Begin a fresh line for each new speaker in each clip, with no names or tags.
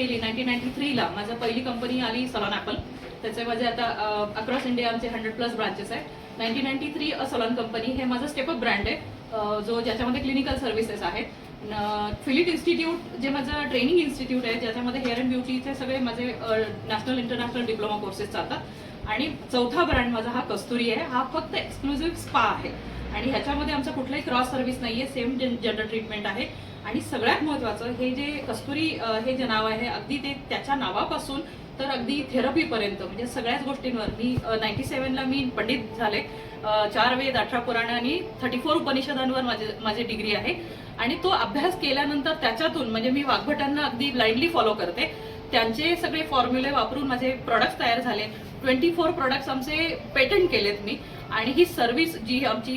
केली nineteen ninety थ्रीला. माझं पहिली कंपनी आली सलॉन ॲपल त्याचे माझे आता अक्रॉस इंडिया आमचे हंड्रेड प्लस ब्रांचेस आहे nineteen ninety three salon company हे माझं स्टेपअप ब्रँड आहे. जो ज्याच्यामध्ये क्लिनिकल सर्व्हिसेस आहेत. फिलिट इन्स्टिट्यूट जे माझं ट्रेनिंग इन्स्टिट्यूट आहे ज्याच्यामध्ये हेअर अँड ब्युटीचे सगळे माझे नॅशनल इंटरनॅशनल डिप्लोमा कोर्सेस चालतात. आणि चौथा ब्रँड माझा हा कस्तुरी आहे. हा फक्त एक्सक्लुझिव्ह स्पा आहे. आणि ह्याच्यामध्ये आमचा कुठलाही क्रॉस सर्व्हिस नाहीये. सेम जेंडर ट्रीटमेंट आहे. आणि सगळ्यात महत्वाचं हे जे कस्तुरी हे जे नाव आहे अगदी ते त्याच्या नावापासून तर अगदी थेरपीपर्यंत म्हणजे सगळ्याच गोष्टींवर. मी नाईन्टी सेवनला मी पंडित झाले. चार वेद अठरा पुराण आणि थर्टी फोर उपनिषदांवर माझे माझी डिग्री आहे. आणि तो अभ्यास केल्यानंतर त्याच्यातून म्हणजे मी वाघभटांना अगदी ब्लाइंडली फॉलो करते. त्यांचे सगळे फॉर्म्युले वापरून माझे प्रॉडक्ट्स तयार झाले. ट्वेंटी फोर प्रॉडक्ट्स आमचे पेटंट केलेत मी. आणि ही सर्व्हिस जी आमची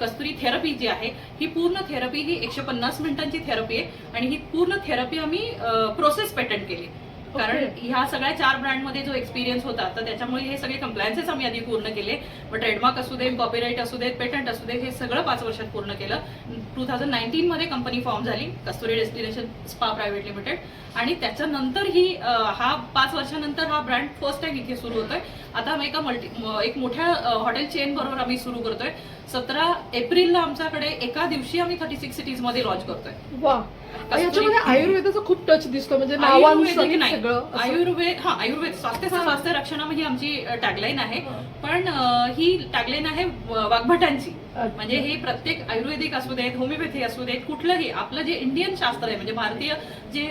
कस्तुरी थेरपी जी आहे ही पूर्ण थेरपी ही एकशे पन्नास मिनिटांची थेरपी आहे आणि ही पूर्ण थेरपी आम्ही प्रोसेस पेटंट केली. कारण ह्या सगळ्या चार ब्रँडमध्ये जो एक्सपिरियन्स होता तर त्याच्यामुळे हे सगळे कंप्लायन्सेस आम्ही आधी पूर्ण केले. मग ट्रेडमार्क असू देत कॉपीराईट असू देत पेटंट असू देत हे सगळं पाच वर्षात पूर्ण केलं. टू थाउजंड नाईन्टीन मध्ये कंपनी फॉर्म झाली Kasturi destination spa private limited आणि त्याच्यानंतर ही हा पाच वर्षानंतर हा ब्रँड फर्स्ट टाइम इथे सुरू होतोय. आता आम्ही एका मल्टी एक मोठ्या हॉटेल चेन बरोबर आम्ही सुरू करतोय. सतरा एप्रिलला आमच्याकडे एका दिवशी आम्ही थर्टी सिक्स सिटीजमध्ये लॉन्च करतोय.
याच्यामध्ये आयुर्वेदाचा खूप टच दिसतो म्हणजे सगळं.
आयुर्वेद हा आयुर्वेद स्वास्थ्य स्वास्थ्य रक्षणा ही आमची टॅगलाईन आहे. पण ही टॅगलाईन आहे वाघभटांची. म्हणजे हे प्रत्येक आयुर्वेदिक असू देत होमिओपॅथी असू देत कुठलंही आपलं जे इंडियन शास्त्र आहे म्हणजे भारतीय जे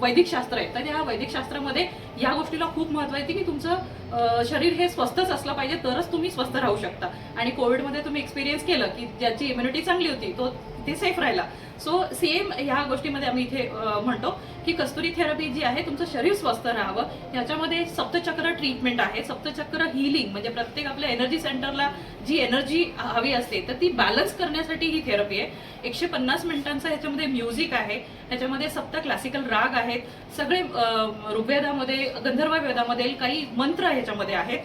वैदिक शास्त्र आहे तर या वैदिक शास्त्रामध्ये या गोष्टीला खूप महत्त्व आहे की तुमचं शरीर हे स्वस्थच असलं पाहिजे तरच तुम्ही स्वस्थ राहू शकता. आणि कोविडमध्ये तुम्ही एक्सपिरियन्स केलं की ज्याची इम्युनिटी चांगली होती तो ते सेफ राहिला. सो सेम ह्या गोष्टीमध्ये आम्ही इथे म्हणतो की कस्तुरी थेरपी जी आहे तुमचं शरीर स्वस्थ राहावं. याच्यामध्ये सप्तचक्र ट्रीटमेंट आहे. सप्तचक्र हिलिंग म्हणजे प्रत्येक आपल्या एनर्जी सेंटरला जी एनर्जी हवी असते तर ती बॅलन्स करण्यासाठी ही थेरपी आहे. एकशे पन्नास मिनिटांचं ह्याच्यामध्ये म्युझिक आहे. ह्याच्यामध्ये सप्त क्लासिकल राग आहेत. सगळे ऋग्वेदामध्ये गंधर्व वेदामध्ये काही मंत्र ह्याच्यामध्ये आहेत.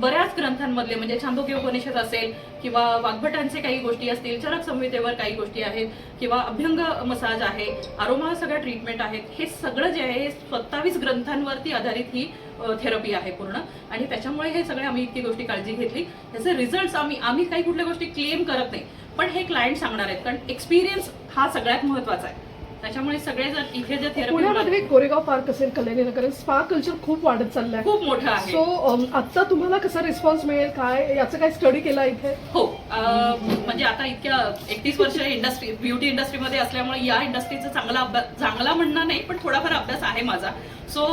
बऱ्याच ग्रंथांमधले म्हणजे छांदोग्य उपनिषद असेल किंवा वाग्भटांचे काही गोष्टी असतील चरक संहितेवर काही गोष्टी आहेत किंवा अभ्यंग मसाज आहे आरोमा सगळ्या ट्रीटमेंट आहेत. हे सगळं जे आहे सत्तावीस ग्रंथांवरती आधारित ही थेरपी आहे पूर्ण. आणि त्याच्यामुळे हे सगळे आम्ही इतकी गोष्टी काळजी घेतली. त्याचे रिझल्ट आम्ही आम्ही काही कुठल्या गोष्टी क्लेम करत नाही. पण हे क्लायंट सांगणार आहेत कारण एक्सपिरियन्स हा सगळ्यात महत्त्वाचा आहे. त्याच्यामुळे सगळे जर इथे जे
पुण्यामध्ये
थेरपी
कोरेगाव पार्क असेल कल्याणी स्पा कल्चर खूप वाढत चाललंय.
खूप मोठं आहे.
सो आता तुम्हाला कसा रिस्पॉन्स मिळेल? काय याचं काय स्टडी केला इथे?
हो अं, म्हणजे आता इतक्या एकतीस वर्ष इंडस्ट्री ब्युटी इंडस्ट्रीमध्ये असल्यामुळे या इंडस्ट्रीचा चांगला अभ्यास चांगला म्हणणं नाही पण थोडाफार अभ्यास आहे माझा. सो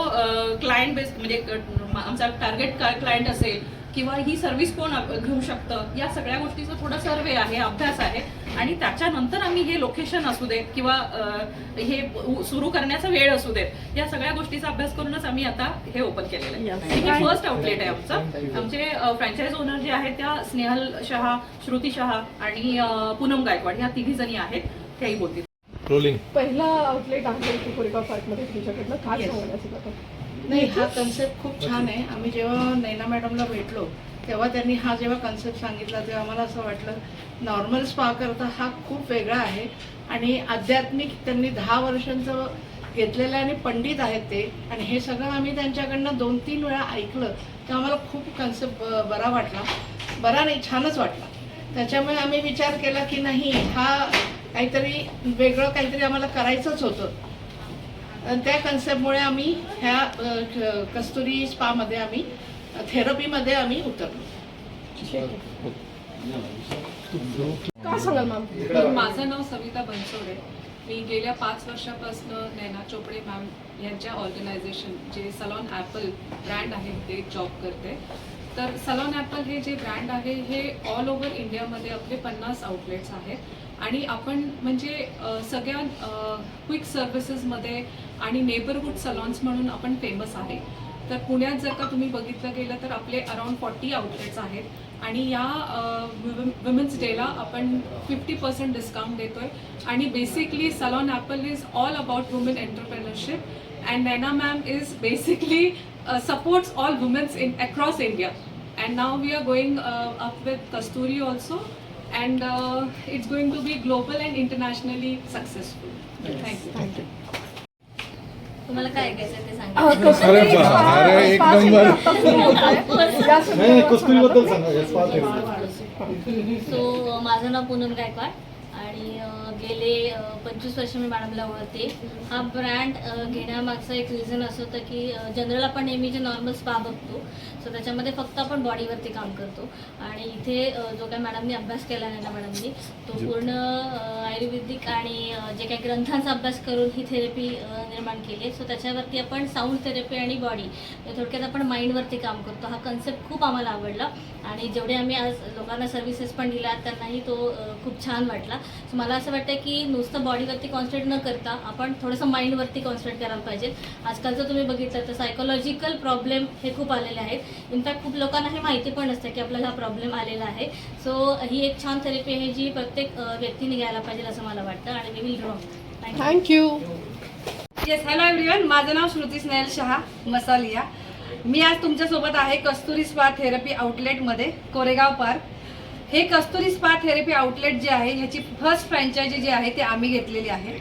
क्लायंट बेस्ड म्हणजे अं, आमचा टार्गेट क्लायंट असेल किंवा ही सर्व्हिस कोण घेऊ शकतं? या सगळ्या गोष्टीचा थोडा सर्वे आहे अभ्यास आहे. आणि त्याच्यानंतर आम्ही हे लोकेशन असू देत किंवा हे सुरू करण्याचा वेळ असू देत या सगळ्या गोष्टीचा अभ्यास करूनच आम्ही आता हे ओपन केलेलं आहे. हे फर्स्ट आउटलेट आहे आमचं. आमचे फ्रँचायझ ओनर जे आहेत त्या स्नेहल शहा श्रुती शहा आणि पूनम गायकवाड ह्या तिघी जणी आहेत त्याही बोलतील.
पहिला आउटलेट आहे कोरेगाव पार्कमध्ये तुमच्याकडनं काय होतं?
नाही हा कन्सेप्ट खूप छान आहे. आम्ही जेव्हा नैना मॅडमला भेटलो तेव्हा त्यांनी हा जेव्हा कन्सेप्ट सांगितला तेव्हा आम्हाला असं वाटलं नॉर्मल स्पा करता हा खूप वेगळा आहे. आणि आध्यात्मिक त्यांनी दहा वर्षांचं घेतलेलं आहे आणि पंडित आहेत ते. आणि हे सगळं आम्ही त्यांच्याकडनं दोन तीन वेळा ऐकलं तेव्हा आम्हाला खूप कन्सेप्ट बरा वाटला. बरा नाही छानच वाटला. त्याच्यामुळे आम्ही विचार केला की नाही हा काहीतरी वेगळं काहीतरी आम्हाला करायचंच होतं. त्या कन्सेप्टमुळे आम्ही ह्या कस्तुरी स्पामध्ये आम्ही थेरपीमध्ये आम्ही उतरलो.
काय सांगाल मॅम
माझं नाव सविता बनसोडे. मी गेल्या पाच वर्षापासून नैना चोपडे मॅम यांच्या ऑर्गनायझेशन जे सलॉन ॲपल ब्रँड आहे ते जॉब करते. तर सलॉन ॲपल हे जे ब्रँड आहे हे ऑल ओव्हर इंडियामध्ये आपले पन्नास आउटलेट्स आहेत. आणि आपण म्हणजे सगळ्या क्विक सर्व्हिसेसमध्ये आणि नेबरहूड सलॉन्स म्हणून आपण फेमस आहे. तर पुण्यात जर का तुम्ही बघितलं गेलं तर आपले अराउंड फॉर्टी आउटलेट्स आहेत. आणि या वुमेन्स डेला आपण फिफ्टी पर्सेंट डिस्काउंट देतोय. आणि basically salon Apple is all about women entrepreneurship and Naina ma'am is basically supports all womens in across India and now we are going up with Kasturi also and it's going to be global and internationally successful thank you
thank you
तुम्हाला काय ऐकायचं ते
अ,
सांगा
कस्तुरी
अरे वा,
spa-
अरे एक
spa
number.
Centre आता सुरू होतंय. या
नाही
संदर्भात
कस्तुरी
सांगा.
बद्दल सांगा हे स्पा थेरपी.
सो माझं नाव पूनम गायकवाड आणि गेले पंचवीस वर्ष मी मॅडमला ओळखते हा ब्रँड घेण्यामागचं एक रिझन असं होतं की जनरल आपण नेहमी जे नॉर्मल स्पा बघतो सो त्याच्यामध्ये फक्त आपण बॉडीवरती काम करतो. आणि इथे जो काय मॅडमनी अभ्यास केला आहे ना मॅडमनी तो पूर्ण आयुर्वेदिक आणि जे काही ग्रंथांचा अभ्यास करून ही थेरपी निर्माण केली. सो त्याच्यावरती आपण साऊंड थेरपी आणि बॉडी थोडक्यात आपण माइंडवरती काम करतो. हा कन्सेप्ट खूप आम्हाला आवडला. आणि जेवढे आम्ही आज लोकांना सर्व्हिसेस पण दिल्या त्यांनाही तो खूप छान वाटला. सो मला असं वाटतं की नुसतं बॉडीवरती कॉन्सन्ट्रेट न करता आपण थोडंसं माइंडवरती कॉन्सन्ट्रेट करायला पाहिजे. आजकालचं तुम्ही बघितलं तर सायकोलॉजिकल प्रॉब्लेम हे खूप आलेले आहेत. इनफॅक्ट खूप लोकांना हे माहिती पण नसतं की आपल्याला हा प्रॉब्लेम आलेला आहे. सो ही एक छान थेरपी आहे जी प्रत्येक व्यक्तीने घ्यायला पाहिजे असं मला वाटतं आणि we will draw thank you
thank you
yes hello everyone माझं नाव श्रुती स्नेहल शहा मसालिया. मी आज तुमच्यासोबत आहे कस्तुरी स्पा थेरपी आउटलेटमध्ये कोरेगाव पार्क. हे कस्तुरी स्पा थेरपी आउटलेट जे आहे ह्याची फर्स्ट फ्रँचायझी जी आहे ती आम्ही घेतलेली आहे.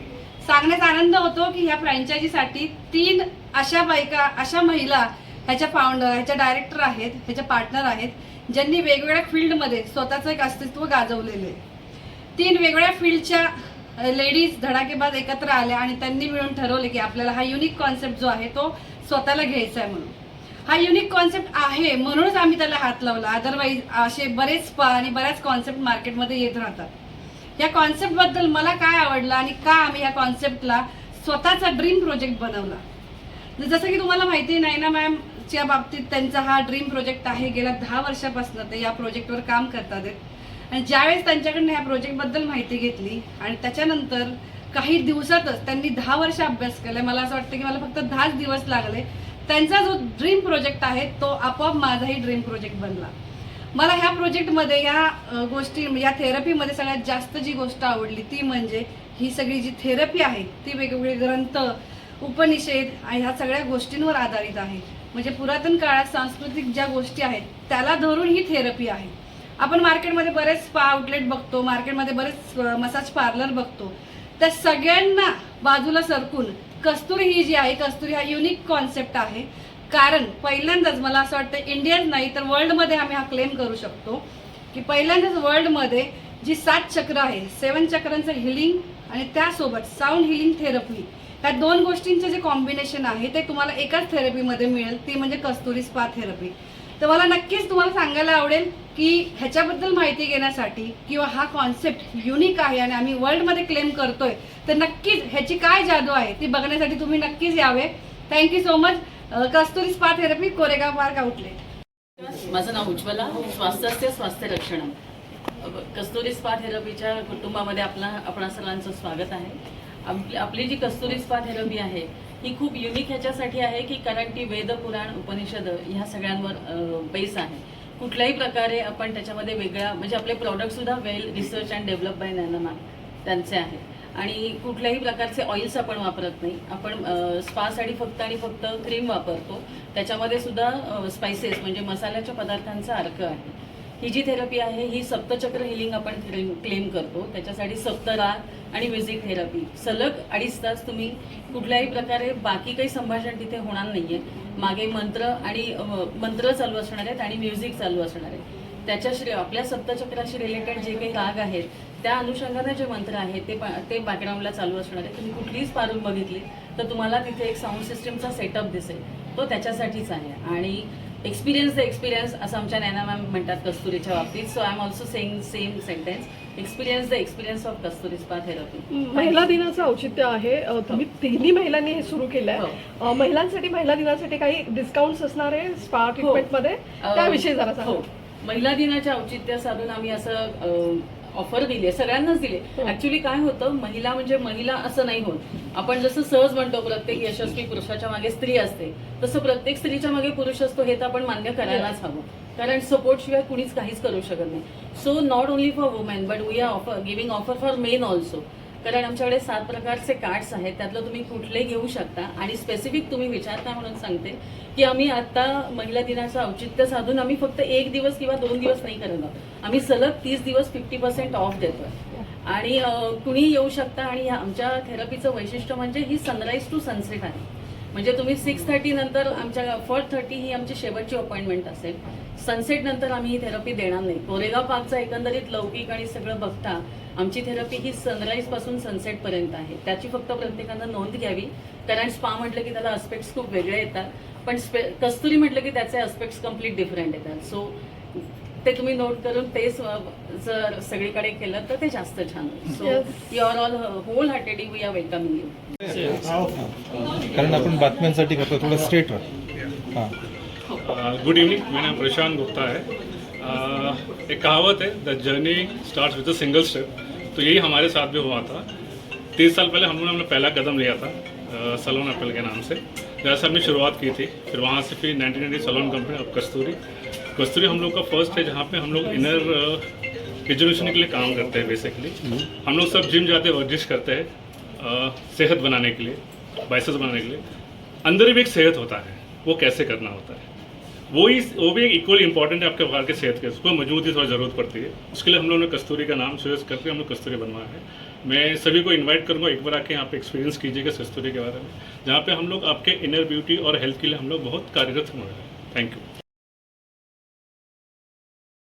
सांगण्यात आनंद होतो की ह्या फ्रँचायझीसाठी तीन अशा बायका अशा महिला ह्याच्या फाउंडर ह्याच्या डायरेक्टर आहेत ह्याच्या पार्टनर आहेत ज्यांनी वेगवेगळ्या फील्डमध्ये स्वतःचं एक अस्तित्व गाजवलेलं आहे. तीन वेगवेगळ्या फील्डच्या लेडीज धडाकेबाज एकत्र आल्या आणि त्यांनी मिळून ठरवले की आपल्याला हा युनिक कॉन्सेप्ट जो आहे तो स्वतःला घ्यायचा आहे म्हणून. हा युनिक कॉन्सेप्ट आहे म्हणूनच आम्ही त्याला हात लावला. अदरवाईज असे बरेच स्पा आणि बऱ्याच कॉन्सेप्ट मार्केटमध्ये येत राहतात. या कॉन्सेप्टबद्दल मला काय आवडलं आणि का आम्ही या कॉन्सेप्टला स्वतःचा ड्रीम प्रोजेक्ट बनवला? जसं की तुम्हाला माहिती नाही ना मॅम मॅमच्या बाबतीत त्यांचा हा ड्रीम प्रोजेक्ट आहे. गेल्या दहा वर्षापासून ते या प्रोजेक्टवर काम करतात. आहेत आणि ज्यावेळेस त्यांच्याकडनं ह्या प्रोजेक्टबद्दल माहिती घेतली आणि त्याच्यानंतर काही दिवसातच त्यांनी दहा वर्ष अभ्यास केला. मला असं वाटतं की मला फक्त दहाच दिवस लागले. त्यांचा जो ड्रीम प्रोजेक्ट आहे तो आपोआप माझाही ड्रीम प्रोजेक्ट बनला. मला ह्या प्रोजेक्टमध्ये या गोष्टी या थेरपीमध्ये सगळ्यात जास्त जी गोष्ट आवडली ती म्हणजे ही सगळी जी थेरपी आहे ती वेगवेगळे ग्रंथ उपनिषेध आणि ह्या सगळ्या गोष्टींवर आधारित आहे. म्हणजे पुरातन काळात सांस्कृतिक ज्या गोष्टी आहेत त्याला धरून ही थेरपी आहे. आपण मार्केटमध्ये बरेच स्पा आउटलेट बघतो मार्केटमध्ये बरेच मसाज पार्लर बघतो. त्या सगळ्यांना बाजूला सरकून कस्तुरी ही जी आहे कस्तुरी हा युनिक कॉन्सेप्ट आहे. कारण पहिल्यांदाच मला असं वाटतं इंडियन नाही तर वर्ल्डमध्ये आम्ही हा क्लेम करू शकतो. की पहिल्यांदाच वर्ल्डमध्ये जी सात चक्र आहे सेवन चक्रांचं हिलिंग आणि त्यासोबत साऊंड हिलिंग थेरपी ह्या दोन गोष्टींचं जे कॉम्बिनेशन आहे ते तुम्हाला एकाच थेरपीमध्ये मिळेल. ती म्हणजे कस्तुरी स्पा थेरपी तर मला नक्कीच तुम्हाला सांगायला आवडेल की ह्याच्याबद्दल माहिती घेण्यासाठी किंवा हा कॉन्सेप्ट युनिक आहे आणि आम्ही वर्ल्डमध्ये क्लेम करतोय तर नक्कीच ह्याची काय जादू आहे ती बघण्यासाठी तुम्ही नक्कीच यावे. Thank you so much Kasturi spa therapy Koregaon park outlet
माझं नाव उज्ज्वला स्वास्थ्य स्वास्थ्य रक्षण कस्तुरी स्पा थेरपीच्या कुटुंबामध्ये आपला आपणा सर्वांचं स्वागत आहे. आपली आपली जी कस्तुरी स्पा थेरपी आहे ही खूप युनिक ह्याच्यासाठी आहे की कारण ती वेद पुराण उपनिषद ह्या सगळ्यांवर बेस आहे. कुठल्याही प्रकारे आपण त्याच्यामध्ये वेगळ्या म्हणजे आपले प्रॉडक्टसुद्धा well research and develop by नॅनोमॅ त्यांचे आहे. आणि कुठल्याही प्रकारचे ऑइल्स आपण वापरत नाही. आपण स्पासाठी फक्त आणि फक्त क्रीम वापरतो. त्याच्यामध्ये सुद्धा स्पायसेस म्हणजे मसाल्याच्या पदार्थांचा अर्क आहे. ही जी थेरपी आहे ही सप्तचक्र हिलिंग आपण क्लेम क्लेम करतो. त्याच्यासाठी सप्तराग आणि म्युझिक थेरपी सलग अडीच तास तुम्ही कुठल्याही प्रकारे बाकी काही संभाषण तिथे होणार नाही आहे मागे मंत्र आणि मंत्र चालू असणार आहेत आणि म्युझिक चालू असणार आहे त्याच्याशी आपल्या सप्तचक्राशी रिलेटेड जे काही राग आहेत त्या अनुषंगाने जे मंत्र आहेत ते पा- ते बॅकग्राऊंडला चालू असणार आहे तुम्ही कुठलीच पारून बघितली तर तुम्हाला तिथे एक साऊंड सिस्टमचा सेटअप दिसेल. तो त्याच्यासाठीच आहे. आणि एक्सपिरियन्स द एक्सपिरियन्स असं आमच्या नॅना मॅम म्हणतात कस्तुरीच्या बाबतीत. So I am also saying same sentence experience the experience of Kasturi spa therapy
महिला दिनाचं औचित्य आहे. अ, तुम्ही तिन्ही महिलांनी हे सुरू केलंय.
हो.
अ, महिलांसाठी महिला दिनासाठी काही डिस्काउंट असणार आहे स्पा ट्रीटमेंटमध्ये?
अ,
त्याविषयी जरा
हो. महिला दिनाच्या औचित्य साधून आम्ही असं ऑफर दिली सगळ्यांनाच दिले
हो.
ऍक्च्युली काय होतं महिला म्हणजे महिला असं नाही होत. आपण जसं सहज म्हणतो प्रत्येक यशस्वी पुरुषाच्या मागे स्त्री असते तसं प्रत्येक स्त्रीच्या मागे पुरुष असतो हे तर आपण मान्य करायलाच हवं. कारण सपोर्ट शिवाय कुणीच काहीच करू शकत नाही. So not only for women but we are offer giving offer for men also कारण आमच्याकडे सात प्रकारचे कार्ड्स आहेत त्यातलं तुम्ही कुठले घेऊ शकता. आणि स्पेसिफिक तुम्ही विचारता म्हणून सांगते की आम्ही आता महिला दिनाचं औचित्य साधून आम्ही फक्त एक दिवस किंवा दोन दिवस नाही करत आहोत. आम्ही सलग तीस दिवस फिफ्टी पर्सेंट ऑफ देतोय. आणि कुणी येऊ शकता आणि आमच्या थेरपीचं वैशिष्ट्य म्हणजे ही सनराईज टू सनसेट आहे. म्हणजे तुम्ही सिक्स थर्टी नंतर आमच्या फोर थर्टी ही आमची शेवटची अपॉइंटमेंट असेल. सनसेट नंतर आम्ही ही थेरपी देणार नाही. कोरेगाव पार्कचा एकंदरीत लौकिक आणि सगळं बघता आमची थेरपी ही सनराईजपासून सनसेट पर्यंत आहे. त्याची फक्त प्रत्येकानं नोंद घ्यावी. कारण स्पा म्हटलं की त्याला अस्पेक्ट्स खूप वेगळे येतात. पण स्पे कस्तुरी म्हटलं की त्याचे अस्पेक्ट्स कंप्लीट डिफरंट येतात. सो ते तुम्ही नोट करून तेच अ, जर सगळीकडे केलं तर ते जास्त छान so
Yes.
You are all whole heartedly we are welcoming you
कारण आपण बातम्यांसाठी करतो थोडं स्ट्रेट हां.
गुड इवनिंग मेरा नाम प्रशांत गुप्ता है uh, एक कहावत है the journey start with a single step तो यही हमारे साथ भी हुआ था। तीस साल पहले हम लोगों ने अपना पहला कदम लिया था सलोन एप्पल के नाम से। जहाँ से हमने शुरुआत की थी। फिर वहाँ से फिर नाइनटीन नाइन्टी सलोन कंपनी अब कस्तूरी कस्तूरी हम लोग का फ़र्स्ट है जहाँ पे हम लोग इनर एजुकेशन के लिए काम करते हैं बेसिकली हम लोग सब जिम जाते हैं वर्जिश करते हैं सेहत बनाने के लिए बाइसेस बनाने के लिए। अंदर भी एक सेहत होता है वो कैसे करना होता है? वो ही वो भी एक इक्वली इंपॉर्टेंट है आपके बाहर के सेहत के। उसको मजबूती थोड़ी ज़रूरत पड़ती है। उसके लिए हम लोगों ने कस्तूरी का नाम सजेस्ट करके हम लोग कस्तूरी बनवाया है। मैं सभी को इनवाइट करूँगा एक बार आके यहाँ पे एक्सपीरियंस कीजिएगा कस्तूरी के बारे में, जहाँ पे हम लोग आपके इनर ब्यूटी और हेल्थ के लिए हम लोग बहुत कार्यरत हो रहे हैं थैंक यू